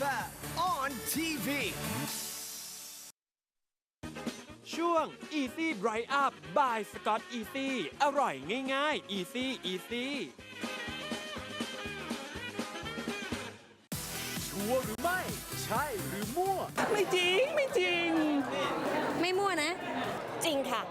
Fat on TV. ช่วง Easy Bright Up by Scott Easy อร่อยง่ายๆ Easy Easy ชัวร์หรือไม่ ใช่หรือมั่ว ไม่จริง ไม่จริง ไม่มั่วนะ จริงค่ะ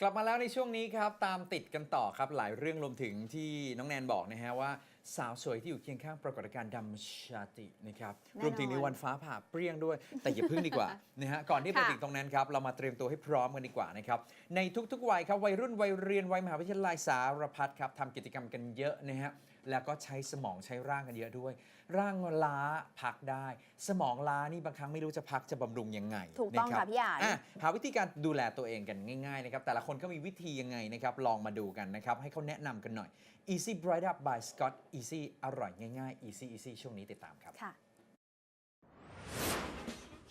กลับมาแล้วในช่วงนี้ครับ ตามติดกันต่อครับหลายเรื่องรวมถึงที่น้องแนนบอกนะฮะว่า สาวสวยที่อยู่เคียงข้างปรากฏการณ์ดำชาตินะครับแน่นอนรวมถึงในวันฟ้าผ่าเปรี้ยงด้วย แต่อย่าพึ่งดีกว่า นะฮะก่อนที่ไปค่ะ ถึงตรงนั้นครับเรามาเตรียมตัวให้พร้อมกันดีกว่านะครับในทุกๆวัยครับวัยรุ่นวัยเรียนวัยมหาวิทยาลัยสารพัดครับทำกิจกรรมกันเยอะนะฮะ แล้วก็ใช้สมองใช้ร่างกันเยอะด้วย ร่างล้าพักได้ สมองล้านี่บางครั้งไม่รู้จะพักจะบำรุงยังไงถูกต้องนรับค่ะพี่อาจะหาวิธีการดูแลตัวเองกันง่ายๆนะครับแต่ละคนก็มีวิธียังไงนะครับลองมาดูกันนะครับให้เขาแนะนำกันหน่อย Easy Bright Up by Scott Easy อร่อยง่ายๆ Easy Easy ช่วงนี้ติดตามครับค่ะ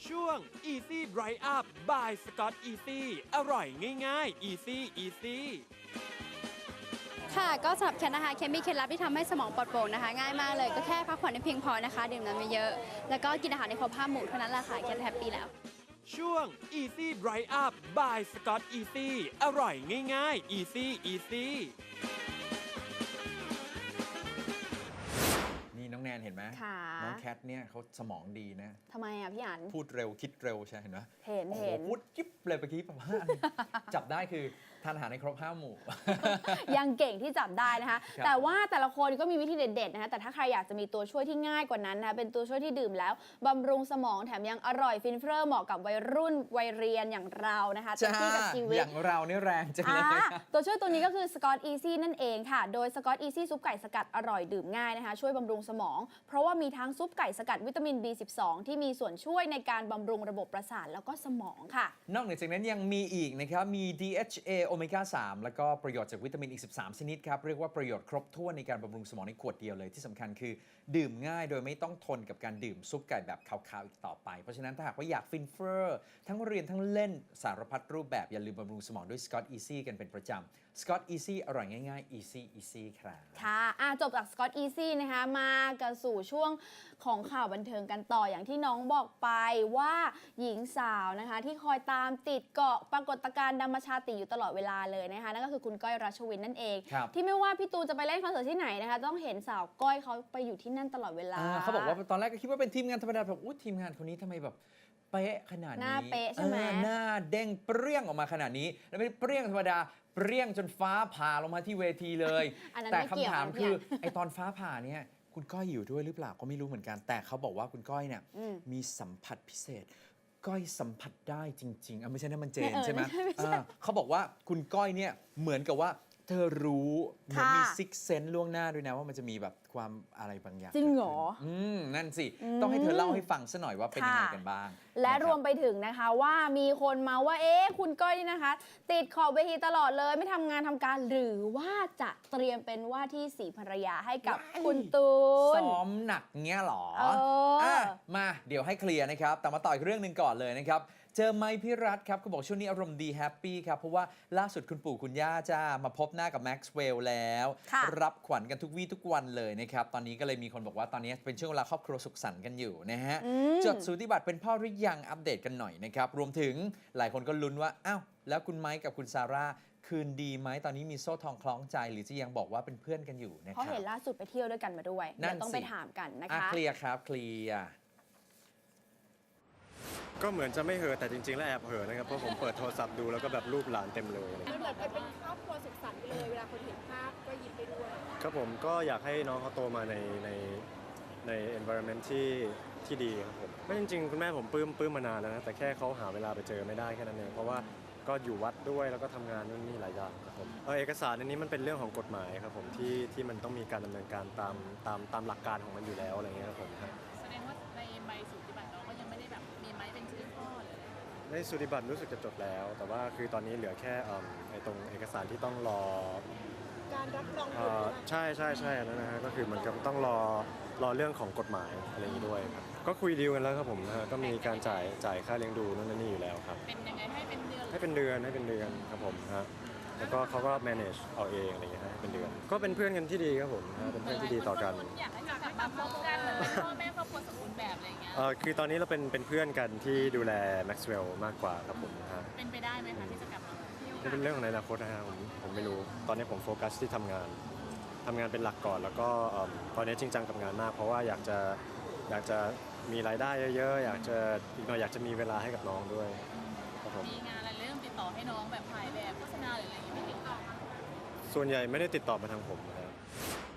ช่วง Easy Bright Up by Scott Easy อร่อยง่ายๆ Easy Easy ค่ะ ก็สำหรับแคนนะคะแคนมีเคล็ดลับที่ทำให้สมองปลอดโปร่งนะคะ ง่ายมากเลยก็แค่พักผ่อนให้เพียงพอนะคะ ดื่มน้ำเยอะๆแล้วก็กินอาหารในครบห้าหมู่เท่านั้นแหละค่ะแคนแฮปปี้แล้ว ช่วง Easy Bright Up by Scott Easy อร่อยง่ายๆ Easy Easy นี่น้องแนนเห็นไหมค่ะ น้องแคทเนี่ยเขาสมองดีนะ ทำไมอะพี่อัน พูดเร็วคิดเร็วใช่เห็นไหมเห็นโอ้โหเห็น พูดจิ๊บเลยเมื่อกี้ประมาณ จับได้คือ ทานอาหารในครบห้าหมู่ ยังเก่งที่จับได้นะคะ ครับแต่ว่าแต่ละคนก็มีวิธีเด็ดๆนะคะ แต่ถ้าใครอยากจะมีตัวช่วยที่ง่ายกว่านั้นนะคะเป็นตัวช่วยที่ดื่มแล้วบำรุงสมองแถมยังอร่อยฟินเฟ้อเหมาะกับวัยรุ่นวัยเรียนอย่างเรานะคะเต็มที่กับชีวิอต ย่างเราเนี่ยแรงจังเลยอ่าตัวช่วยตัวนี้ก็คือ Scott Easy นั่นเองค่ะ โดย Scott Easy ซุปไก่สกัดอร่อยดื่มง่ายนะคะ ช่วยบำรุงสมอง เพราะว่ามีทั้งซุปไก่สกัดวิตามิน B12 ที่มีส่วนช่วยในการบำรุงระบบประสาทแล้วก็สมองค่ะ นอกเหนือจากนั้นยังมีอีกนะครับ มี DHA โอเมก้า 3 แล้วก็ประโยชน์จากวิตามินอีก 13 ชนิดครับ เรียกว่าประโยชน์ครบถ้วนในการบำรุงสมองในขวดเดียวเลยที่สำคัญคือ ดื่มง่ายโดยไม่ต้องทนกับการดื่มซุปไก่แบบคาวๆอีกต่อไป เพราะฉะนั้นถ้าหากว่าอยากฟินเฟอร์ทั้งเรียนทั้งเล่นสารพัดรูปแบบ อย่าลืมบำรุงสมองด้วย Scott Easy กันเป็นประจำ Scott Easy อร่อยง่ายๆ Easy Easy ครับค่ะอะจบจาก Scott Easy นะคะมากันสู่ช่วงของข่าวบันเทิงกันต่ออย่างที่น้องบอกไปว่าหญิงสาวนะคะ ที่คอยตามติดเกาะปรากฏการณ์ดำมชาติอยู่ตลอดเวลาเลยนะคะนั่นก็คือคุณก้อยรัชวินนั่นเองครับที่ไม่ว่าพี่ตูนจะไปเล่นคอนเสิร์ตที่ไหนนะคะต้องเห็นสาวก้อยเขาไปอยู่ที่นั่นตลอดเวลา อ่าเขาบอกว่าตอนแรกก็คิดว่าเป็นทีมงานธรรมดาแบบอู้ทีมงานคนนี้ทำไมแบบเป๊ะขนาดนี้หน้าเป๊ะใช่ไหมออหน้าเด้งเปรี้ยงออกมาขนาดนี้ แล้วไม่ได้เปรี้ยงธรรมดาเปรี้ยงจนฟ้าผ่าลงมาที่เวทีเลย อันนั้นแต่ไม่เกี่ยวคำถามนะคือพี่ไอตอนฟ้าผ่าเนี่ยคุณก้อยอยู่ด้วยหรือเปล่าก็ไม่รู้เหมือนกัน แต่เขาบอกว่าคุณก้อยเนี่ยอืมมีสัมผัสพิเศษ ก้อยสัมผัสได้จริงๆอะไม่ใช่นั่นมันเจนเออใช่ไหมไม่ใช่ไม่ใช่ อ่าเขาบอกว่าคุณก้อยเนี่ยเหมือนกับว่า เธอรู้เหมือนค่ะมีซิกเซนล่วงหน้าด้วยนะว่ามันจะมีแบบความอะไรบางอย่างจริงเหรอกิดขึ้นอืมนั่นสิอืมต้องให้เธอเล่าให้ฟังซะหน่อยว่าเป็นยังไงค่ะ กันบ้างและนคบรวมไปถึงนะคะว่ามีคนมาว่าเอ๊ะคุณก้อยนี่นะคะ ติดขอบเวทีตลอดเลยไม่ทำงานทำการหรือว่าจะเตรียมเป็นว่าที่สีภรรยาให้กับว้าย คุณตูน ซ้อมหนักเงี้ยเหรอเอออะมาเดี๋ยวให้เคลียร์นะครับ แต่มาต่ออีกเรื่องหนึ่งก่อนเลยนะครับ เจอไมค์พิรัตครับเขาบอกช่วงนี้อารมณ์ดีแฮปปี้ครับ เพราะว่าล่าสุดคุณปู่คุณย่าจ้ามาพบหน้ากับแม็กซ์เวลล์แล้ว ค่ะรับขวัญกันทุกวี่ทุกวันเลยนะครับ ตอนนี้ก็เลยมีคนบอกว่าตอนนี้เป็นช่วงเวลาครอบครัวสุขสันต์กันอยู่นะฮะ อืม จดสูติบัตรเป็นพ่อหรือยังอัปเดตกันหน่อยนะครับ รวมถึงหลายคนก็ลุ้นว่า อ้าว แล้วคุณไมค์กับคุณซาร่าคืนดีไหมตอนนี้มีโซ่ทองคล้องใจหรือจะยังบอกว่าเป็นเพื่อนกันอยู่นะคเพราะรับ เห็นล่าสุดไปเที่ยวด้วยกันมาด้วยนั่เดี๋ยนวต้องสิไปถามกันนะอะคะ เคลียร์ครับเคลียร์ ก็เหมือนจะไม่เหอะแต่จริงๆ แล้วแอบเหอะนะครับเพราะผมเปิดโทรศัพท์ดูแล้วก็แบบรูปหลานเต็มเลยอะไรมันเหมือนเป็นครอบครัวสุขสันต์ไปเลย เวลาคนเห็นภาพก็ยิ้มไปด้วยครับผมก็อยากให้น้องเขาโตมาในในใน environment ที่ที่ดีครับผมไม่จริงๆ คุณแม่ผมปลื้มปลื้มมานานแล้วนะแต่แค่เขาหาเวลาไปเจอไม่ได้แค่นั้นเองเพราะว่าก็อยู่วัดด้วยแล้วก็ทำงานนู่นนี่หลายอย่างครับผมเออเอกสารอันนี้มันเป็นเรื่องของกฎหมายครับผมที่ที่มันต้องมีการดำเนินการตามตามตามหลักการของมันอยู่แล้วอะไรเงี้ยครับผม ในสุติบัตรรู้สึกจะจดแล้ว แต่ว่าคือตอนนี้เหลือแค่เอิ่มไอ้ตรงเอกสารที่ต้องรอการรับรองบุเอ่ตรอนะใช่ใช่ใช่อันนั้นนะฮะก็คือเหมือนกับต้องรอรอเรื่องของกฎหมายอะไรอย่างนี้ด้วยครับก็คุยดีลกันแล้วครับผมนะฮะก็มีการจ่ายจ่ายค่าเลี้ยงดูนู่นนั่นนี่อยู่แล้วครับ เป็นยังไงให้เป็นเดือนให้เป็นเดือนให้เป็นเดือนครับผมฮะ แล้วก็เขาก็ manage เอาเองอะไรอย่างเงี้ยให้เป็นเดือน ก็เป็นเพื่อนกันที่ดีครับผมนะเป็นเพื่อนที่ดีต่อกัน อยากให้กลับมาพบกันเหมือนเป็นพ่อแม่ครอบครัวสมบูรณ์แบบอะไรอย่างเงี้ย เอ่อคือตอนนี้เราเป็นเป็นเพื่อนกันที่ดูแล Maxwell มากกว่าครับผมนะฮะเป็นไปได้ไหมคะที่จะกลับมานี่เป็นเรื่องของในอนาคตนะฮะผมผมไม่รู้ ตอนนี้ผมโฟกัสที่ทำงานทำงานเป็นหลักก่อน แล้วก็เอิ่มตอนนี้จริงจังกับงานมาก เพราะว่าอยากจะอยากจะมีรายได้เยอะๆ อยากจะอีกหน่อยอยากจะมีเวลาให้กับน้องด้วยครับผม มีงานอะไรเริ่มติดต่อ ให้น้องแบบถ่ายแบบโฆษณาหรืออะไรอย่างเงี้ยไม่ติดต่อส่วนใหญ่ไม่ได้ติดต่อมาทางผมนะครับ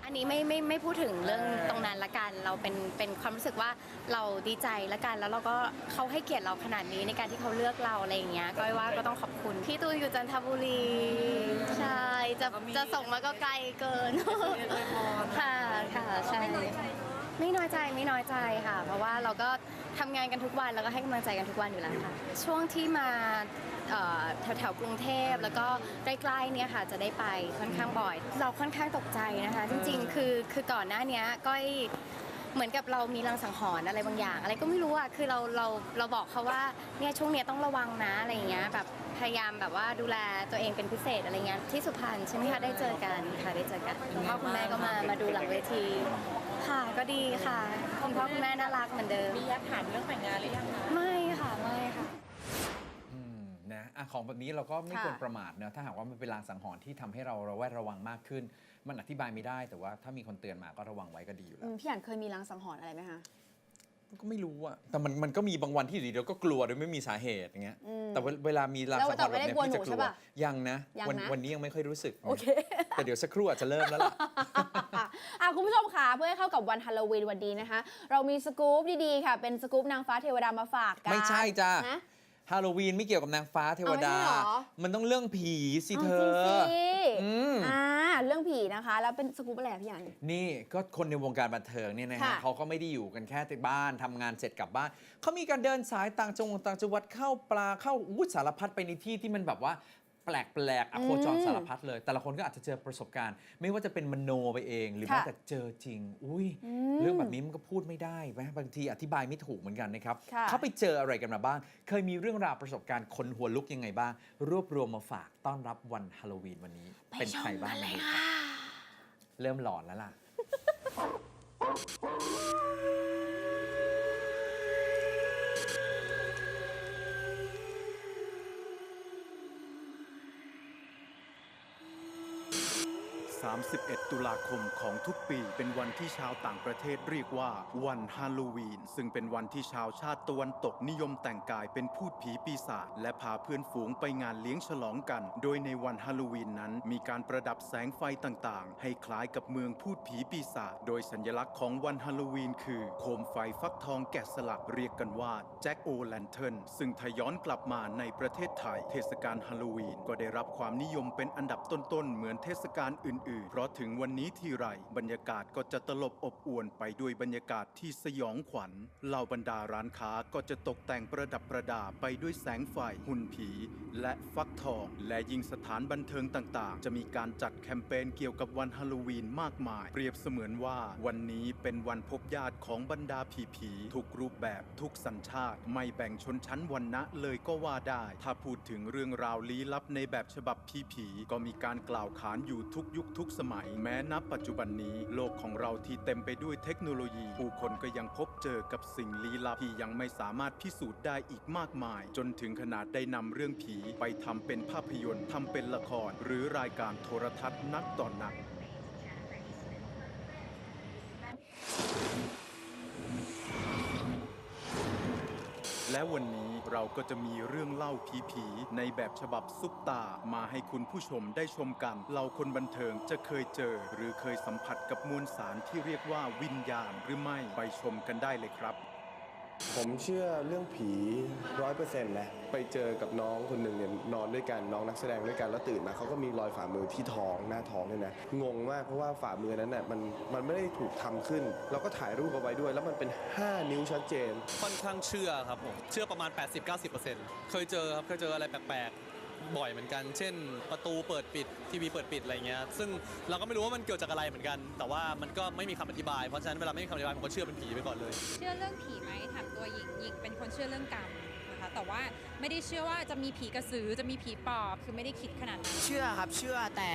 อันนี้ไม่ไม่ไม่พูดถึงเรื่องตรงนั้นละกัน เราเป็นเป็นความรู้สึกว่าเราดีใจละกัน แล้วเราก็เขาให้เกียรติเราขนาดนี้ในการที่เขาเลือกเราอะไรอย่างเงี้ยก็ว่าก็ต้องขอบคุณ พี่ตูนอยู่จันทบุรี ใช่ จะจะส่งมาก็ไกลเกิน ค่ะค่ะใช่ ไม่น้อยใจไม่น้อยใจค่ะ เพราะว่าเราก็ ทำงานกันทุกวันแล้วก็ให้กำลังใจกันทุกวันอยู่แล้วค่ะ ช่วงที่มาแถวๆกรุงเทพแล้วก็ใกล้ๆเนี่ยค่ะจะได้ไปค่อนข้างบ่อย เราค่อนข้างตกใจนะคะ จริงๆ คือคือก่อนหน้านี้ก้อย เหมือนกับเรามีรังสังหรณ์อะไรบางอย่าง อะไรก็ไม่รู้อะคือเราเราเราบอกเขาว่าเนี่ยช่วงเนี้ยต้องระวังนะอะไรอย่างเงี้ยแบบพยายามแบบว่าดูแลตัวเองเป็นพิเศษอะไรเงี้ยที่สุพรรณใช่ไหมคะได้เจอกันค่ะได้เจอกันคุณพ่อคุณแม่ก็มามาดูหลังเวที ค่ะก็ดีค่ะคุณพ่อคุณแม่น่ารักเหมือนเดิมมียักถามเรื่องแต่งงานหรือยังคะไม่ค่ะไม่ค่ะอืมนะ อะของแบบนี้เราก็ไม่ค่ะ ควรประมาทนะถ้าหากว่ามันเป็นลางสังหรณ์ที่ทำให้เราระแวดระวังมากขึ้น มันอธิบายไม่ได้แต่ว่าถ้ามีคนเตือนมาก็ระวังไว้ก็ดีอยู่แล้อืวมพี่อ่านเคยมีลางสังหรณ์อะไรไหมคะ ก็ไม่รู้อะแต่มันมันก็มีบางวันที่อยู่ดีเราก็กลัวโดยไม่มีสาเหตุอย่างเงี้ยอืมแต่เวเวลามีลางแล้วสังหรณ์แบบเนี้ยแต่ไม่ได้กลัวพี่จะหนูกใช่ลัวปะยังนะยังวันนะ วันนี้ยังไม่ค่อยรู้สึกโอเค แต่เดี๋ยวสักครู่อาจจะเริ่มแล้วล่ะ อะคุณผู้ชมค่ะเพื่อให้เข้ากับวันฮาโลวีนวันนี้นะคะ เรามีสกู๊ปดีๆค่ะ เป็นสกู๊ปนางฟ้าเทวดามาฝากกันไม่ใช่จ้ะ นะ ฮาโลวีนไม่เกี่ยวกับนางฟ้าเทวดา เอาไม่ใช่เหรอ มันต้องเรื่องผีสิเธาจริงอสิอืม อ่าเรื่องผีนะคะ แล้วเป็นสกู๊ปอะไรอะพี่อัน นี่ก็คนในวงการบันเทิงเนี่ยนะฮะค่ะเขาก็ไม่ได้อยู่กันแค่ที่บ้านทำงานเสร็จกลับบ้าน เขามีการเดินสายต่างจังหวัดต่างจังหวัดเข้าปลาเข้าอู้สารพัดไปในที่ที่มันแบบว่า แปลกแปลกๆอะโคจรอืมสารพัดเลย แต่ละคนก็อาจจะเจอประสบการณ์ ไม่ว่าจะเป็นมโนไปเอง หรือค่ะแม้แต่เจอจริง อุ้ยอืมเรื่องแบบนี้มันก็พูดไม่ได้ไหมบางทีอธิบายไม่ถูกเหมือนกันนะครับค่ะเขาไปเจออะไรกันมาบ้าง เคยมีเรื่องราวประสบการณ์คนหัวลุกยังไงบ้าง รวบรวมมาฝากต้อนรับวันฮาโลวีนวันนี้ เป็นใครบ้างมาดูครับเริ่มหลอนแล้วล่ะ 31 ตุลาคมของทุกปี เป็นวันที่ชาวต่างประเทศเรียกว่า วันฮาโลวีน ซึ่งเป็นวันที่ชาวชาติตะวันตกนิยมแต่งกายเป็นพูดผีปีศาจและพาเพื่อนฝูงไปงานเลี้ยงฉลองกัน โดยในวันฮาโลวีนนั้น มีการประดับแสงไฟต่างๆ ให้คล้ายกับเมืองพูดผีปีศาจโดยสัญลักษณ์ของวันฮาโลวีนคือ โคมไฟฟักทองแกะสลักเรียกกันว่าแจ็คโอแลนเทนซึ่งถ้าย้อนกลับมาในประเทศไทย เทศกาลฮาโลวีนก็ได้รับความนิยมเป็นอันดับต้นๆเหมือนเทศกาลอื่นๆเพราะถึงวันนี้ทีไรบรรยากาศก็จะตลบอบอวนไปด้วยบรรยากาศที่สยองขวัญเหล่าบรรดาร้านค้าก็จะตกแต่งประดับประดาไปด้วยแสงไฟ หุ่นผี และฟักทอง และยิ่งสถานบันเทิงต่างๆ จะมีการจัดแคมเปญเกี่ยวกับวันฮาโลวีนมากมาย เปรียบเสมือนว่าวันนี้เป็นวันพบญาติของบรรดาผีผีๆทุกรูปแบบทุกสัญชาติ ไม่แบ่งชนชั้นวรรณะเลยก็ว่าได้ ถ้าพูดถึงเรื่องราวลี้ลับในแบบฉบับผีผีๆก็มีการกล่าวขานอยู่ทุกยุคทุกสมัย แม้นับปัจจุบันนี้โลกของเราที่เต็มไปด้วยเทคโนโลยี ผู้คนก็ยังพบเจอกับสิ่งลี้ลับที่ยังไม่สามารถพิสูจน์ได้อีกมากมาย จนถึงขนาดได้นำเรื่องผีไปทำเป็นภาพยนตร์ทำเป็นละคร หรือรายการโทรทัศน์นักต่อนนักและวันนี้ เราก็จะมีเรื่องเล่าผีๆในแบบฉบับซุปตา มาให้คุณผู้ชมได้ชมกัน เราคนบันเทิงจะเคยเจอ หรือเคยสัมผัสกับมวลสารที่เรียกว่าวิญญาณหรือไม่ไปชมกันได้เลยครับ ผมเชื่อเรื่องผีร้อยเปอร์เซ็นต์นะไปเจอกับน้องคนหนึ่งเนี่ยนอนด้วยกันน้องนักแสดงด้วยกันแล้วตื่นมาเขาก็มีรอยฝ่ามือที่ท้องหน้าท้องเนี่ยนะงงมากเพราะว่าฝ่ามือนั้นน่ะมันมันไม่ได้ถูกทำขึ้น เราก็ถ่ายรูปเอาไว้ด้วย แล้วมันเป็น 5 นิ้วชัดเจน ค่อนข้างเชื่อครับผมเชื่อประมาณ 80-90%เคยเจอครับเคยเจออะไรแปลกๆบ่อยเหมือนกัน เช่น ประตูเปิดปิดทีวีเปิดปิดอะไรเงี้ย ซึ่งเราก็ไม่รู้ว่ามันเกิดจากอะไรเหมือนกัน แต่ว่ามันก็ไม่มีคำอธิบาย เพราะฉะนั้นเวลาไม่มีคำอธิบายผมก็เชื่อเป็นผีไปก่อนเลย เชื่อเรื่องผีไหมถาม ตัวหญิงหญิงเป็นคนเชื่อเรื่องกรรมนะคะแต่ว่าไม่ได้เชื่อว่าจะมีผีกระสือจะมีผีปอบคือไม่ได้คิดขนาดนั้นเชื่อครับเชื่อแต่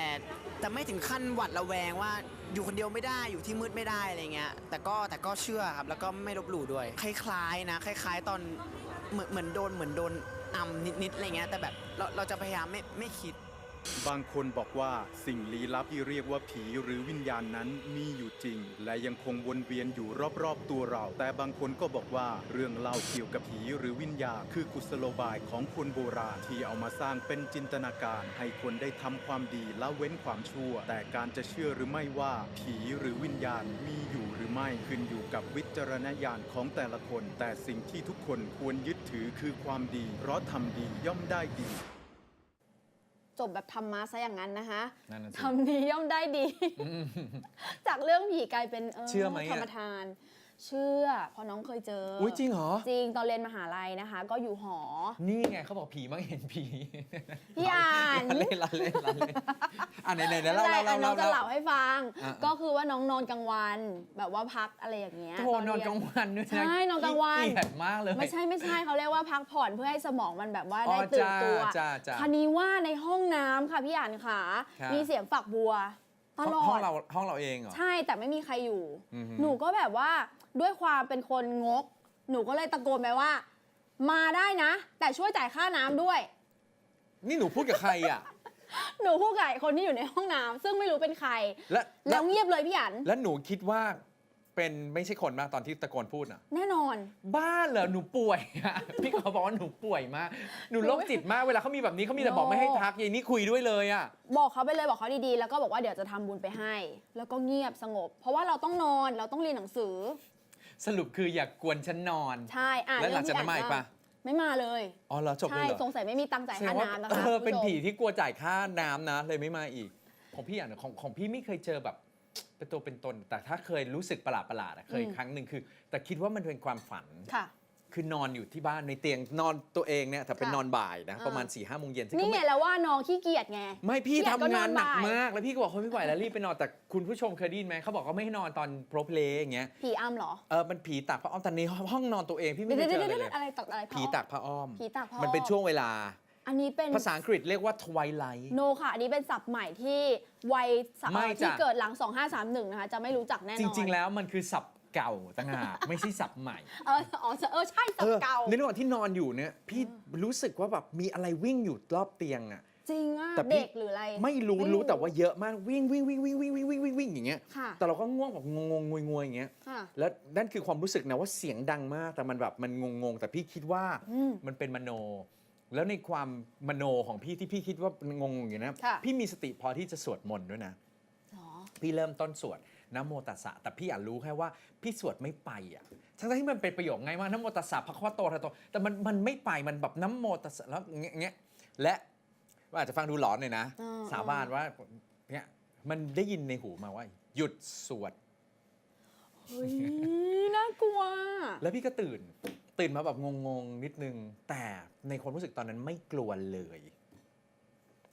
แต่ไม่ถึงขั้นหวัดระแวงว่าอยู่คนเดียวไม่ได้อยู่ที่มืดไม่ได้อะไรเงี้ยแต่ก็แต่ก็เชื่อครับแล้วก็ไม่ลบหลู่ด้วย คล้ายๆนะ คล้าย ๆ ตอนเหมือนเหมือนโดนเหมือนโดนอำนิดๆอะไรเงี้ยแต่แบบเราเราจะพยายามไม่ไม่คิด บางคนบอกว่าสิ่งลี้ลับที่เรียกว่าผีหรือวิญญาณนั้นมีอยู่จริง และยังคงวนเวียนอยู่รอบๆตัวเรา แต่บางคนก็บอกว่าเรื่องเล่าเกี่ยวกับผีหรือวิญญาณคือกุศโลบายของคนโบราณที่เอามาสร้างเป็นจินตนาการ ให้คนได้ทำความดีละเว้นความชั่ว แต่การจะเชื่อหรือไม่ว่าผีหรือวิญญาณมีอยู่หรือไม่ขึ้นอยู่กับวิจารณญาณของแต่ละคน แต่สิ่งที่ทุกคนควรยึดถือคือความดี เพราะทำดีย่อมได้ดี จบแบบธรรมะซะอย่างนั้นนะคะนั่นน่ะสิ ทำดีย่อมได้ดีจากเรื่องผีกลายเป็นเชื่อไหมอะ ธรรมทาน เชื่อเพราะน้องเคยเจอออุ๊ยจริงเหรอ จริงตอนเรียนมหาลัยนะคะ ก็อยู่หอ นี่ไงเขาบอกผีมักเห็นผีพี่อ่านเล่นละเล่นละเล่นอะไหนไหนไหนเล่าไม่เล่าเป็นไรเล่าน้องจะเล่าเล่าให้ฟังอะก็คือว่าน้องนอนกลางวัน แบบว่าพักอะไรอย่างเงี้ยโทรนอนเรียกลางวันด้วยนะใช่นอนกลางวันขี้เกียจมากเลยไม่ใช่ไม่ใช่เขาเรียกว่าพักผ่อนเพื่อให้สมองมันแบบว่าอ๋อได้ตื่นตัวจ้าจ้าจ้าคันนี้ว่าในห้องน้ำค่ะพี่อ่านค่ะครับมีเสียงฝักบัวตลอห้องดเราห้องเราเองเหรอใช่แต่ไม่มีใครอยู่อือหือหนูก็แบบว่า ด้วยความเป็นคนงก หนูก็เลยตะโกนไปว่า มาได้นะ แต่ช่วยจ่ายค่าน้ำด้วย นี่หนูพูดกับใครอะ หนูพูดกับไอ้คนที่อยู่ในห้องน้ำซึ่งไม่รู้เป็นใคร และแล้วเงียบเลยพี่อันแล้วหนูคิดว่าเป็นไม่ใช่คนมากตอนที่ตะโกนพูดอะ แน่นอน บ้าเหรอหนูป่วยอะพี่เขาบอกว่าหนูป่วยมาก หนูโรคจิตมากเวลาเขามีแบบนี้เขามีแต่บอกไม่ให้ทักยายนี่คุยด้วยเลยอะ บอกเขาไปเลยบอกเขาดีๆ แล้วก็บอกว่าเดี๋ยวจะทำบุญไปให้ แล้วก็เงียบสงบ เพราะว่าเราต้องนอนเราต้องเรียนหนังสือ สรุปคืออยากกวนฉันนอน ใช่อะแล้วหลังจากนั้นเรื่มาที่อีกปะไม่มาเลยอ๋อเหรอจบเลใช่ยเหรอสงสัยไม่มีตังค์จ่ายแสดค่างว่าน้ำนะคะเออเป็นคุณผู้ชมผีที่กลัวจ่ายค่าน้ำนะ เลยไม่มาอีก ของพี่อะของของพี่ไม่เคยเจอแบบเป็นตัวเป็นตน แต่ถ้าเคยรู้สึกประหลาดประหลาดๆอะเคยอืมครั้งหนึ่งคือ แต่คิดว่ามันเป็นความฝัน ค่ะคือนอนอยู่ที่บ้านในเตียงนอนตัวเองเนี่ยแต่เป็นค่ะนอนบ่ายนะ อ่า ประมาณ4ี่ห้าโมงเย็นซึ่งนี่ก็ไงไม่แล้วว่าน้องขี้เกียจไง ไม่พี่ขี้เกียจทำงานหนักก็นอนบ่าย มาก แล้วพี่ก็บอกเขาไม่ไหวแล้วรีบไปนอนแต่คุณผู้ชมเคยได้ยินไหมเขาบอกเขาไม่ให้นอนตอนโปรเพลย์อย่างเงี้ยผีอ้ำเหรอเออมันผีตากผ้าอ้อมแต่ในห้องนอนตัวเองพี่ไม่เดี๋ยวได้เดี๋เจยวอเดี๋เลยยวอะไรตักอะไรผีตากผ้าอ้อม ผีตากผ้ามันเป็นช่วงเวลา อันนี้เป็น ภาษาอังกฤษเรียกว่า twilight โนค่ะ อันนี้เป็นศัพท์ใหม่ที่วัยสไม่ที่จ้ะเกิดหลัง 2531 นะคะ จะไม่รู้จักแน่นอน จริง ๆ แล้วมันคือศัพท์ เก่าต่างหากไม่ใช่ศัพท์ใหม่เอออ๋อเออใช่ศัพท์เก่า ในระหว่างที่นอนอยู่เนี่ยพี่รู้สึกว่าแบบมีอะไรวิ่งอยู่รอบเตียงอะ จริงอะแต่พี่ เด็กหรืออะไร ไม่รู้รู้แต่ว่าเยอะมากวิ่งวิ่งวิ่งวิ่งวิ่งวิ่งวิ่งวิ่งวิ่งอย่างเงี้ยค่ะ แต่เราก็ง่วงแบบงงงงวยงวยอย่างเงี้ยค่ะ แล้วนั่นคือความรู้สึกนะว่าเสียงดังมากแต่มันแบบมันงงงๆแต่พี่คิดว่าอืมมันเป็นมโน แล้วในความมโนของพี่ที่พี่คิดว่ามันงงๆอย่างนี้นะค่ะ พี่มีสติพอที่จะสวดมนต์ด้วยนะ หรอ พี่เริ่มต้นสวด นะโมตัสสะ แต่พี่อยากรู้แค่ว่าพี่สวดไม่ไปอะทั้งๆที่มันเป็นประโยคง่ายมากนะโมตัสสะพระคัมภโตทะโต แต่มันมันไม่ไปมันแบบนะโมตัสสะแล้วเงี้ยเงี้ยและว่าอาจจะฟังดูหลอนหน่อยนะอ่าสาบานว่าเนี่ยมันได้ยินในหูมาว่า หยุดสวดเฮ้ยน่ากลัว แล้วพี่ก็ตื่น ตื่นมาแบบงงๆนิดนึง แต่ในความรู้สึกตอนนั้นไม่กลัวเลย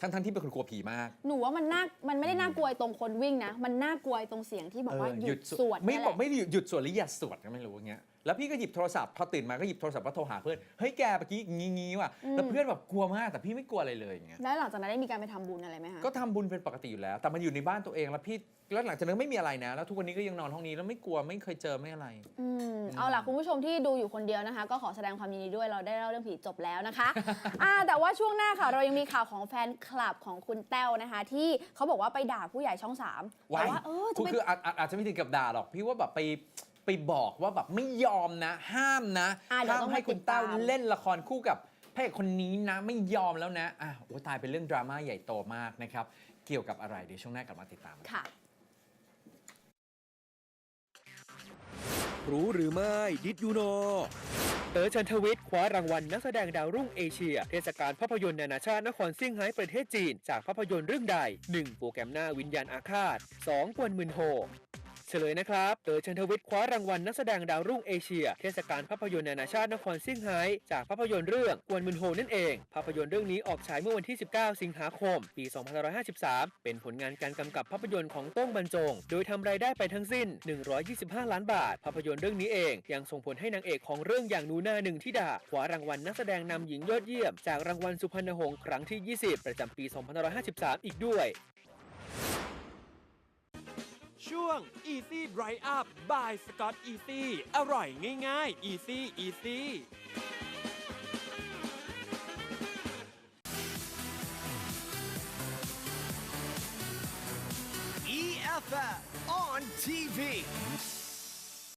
ทั้งๆที่เป็นคนกลัวผีมาก หนูว่ามันน่ามันไม่ได้น่ากลัวตรงคนวิ่งนะ มันน่ากลัวตรงเสียงที่บอกว่าเออหยุดสวดไม่เนี่ยแหบอกละไม่ได้หยุดหยุดสวดหรืออย่าสวดก็ไม่รู้อย่างเงี้ย แล้วพี่ก็หยิบโทรศัพท์พอตื่นมาก็หยิบโทรศัพท์ก็โทรหาเพื่อนเฮ้ยแกเมื่อกี้งี้งี้ว่ะอืมแล้วเพื่อนแบบกลัวมากแต่พี่ไม่กลัวอะไรเลยอย่างเงี้ยแล้วหลังจากนั้นได้มีการไปทำบุญอะไรไหมคะก็ทำบุญเป็นปกติอยู่แล้ว แต่มันอยู่ในบ้านตัวเองแล้วพี่แล้วหลังจากนั้นไม่มีอะไรนะ แล้วทุกวันนี้ก็ยังนอนห้องนี้แล้วไม่กลัวไม่เคยเจอไม่อะไร อืมเอาล่ะคุณผู้ชมที่ดูอยู่คนเดียวนะคะ ก็ขอแสดงความยินดีด้วยเราได้เล่าเรื่องผีจบแล้วนะคะ อ่าแต่ว่าช่วงหน้าค่ะ เรายังมีข่าวของแฟนคลับของคุณแต้วนะคะ ที่เขาบอกว่าไปด่าผู้ใหญ่ช่องสามแต่ว่าเออจะคือไป คืออาจอาจอาจจะไม่ถึงกับด่าหรอก พี่ว่าแบบไป ไปบอกว่าแบบไม่ยอมนะ ห้ามนะอะเดี๋ยวห้ามต้องให้มาคุติณดเต้าตาม เล่นละครคู่กับพระเอกคนนี้นะไม่ยอมแล้วนะอะโอ้ตายเป็นเรื่องดราม่าใหญ่โตมากนะครับ เกี่ยวกับอะไรเดี๋ยวช่วงหน้ากลับมาติดตาม ค่ะ รู้หรือไม่ ดิดยูโน เต๋อชันทวิทย์คว้ารางวัลนักแสดงดาวรุ่งเอเชีย เทศกาลภาพยนตร์นานาชาตินครเซี่ยงไฮ้ประเทศจีน จากภาพยนตร์เรื่องใด 1. โปรแกรมหน้าวิญญาณอาฆาต 2. กวนมืนโฮ เฉลยนะครับ เต๋อชันทวิทย์คว้ารางวัลนักแสดงดาวรุ่งเอเชีย เทศกาลภาพยนตร์นานาชาตินครเซี่ยงไฮ้จากภาพยนตร์เรื่องกวนมุนโฮนั่นเอง ภาพยนตร์เรื่องนี้ออกฉายเมื่อวันที่ 19 สิงหาคม ปี 2553 เป็นผลงานการกำกับภาพยนตร์ของโต้งบรรจง โดยทำรายได้ไปทั้งสิ้น 125 ล้านบาท ภาพยนตร์เรื่องนี้เอง ยังส่งผลให้นางเอกของเรื่องอย่างหนูนาหนึ่งทิดาคว้ารางวัลนักแสดงนำหญิงยอดเยี่ยม จากรางวัลสุพรรณหงส์ครั้งที่ 20 ประจำปี 2553 อีกด้วย ช่วง Easy Dry Up by Scott Easy อร่อยง่ายๆ Easy Easy EFF on TV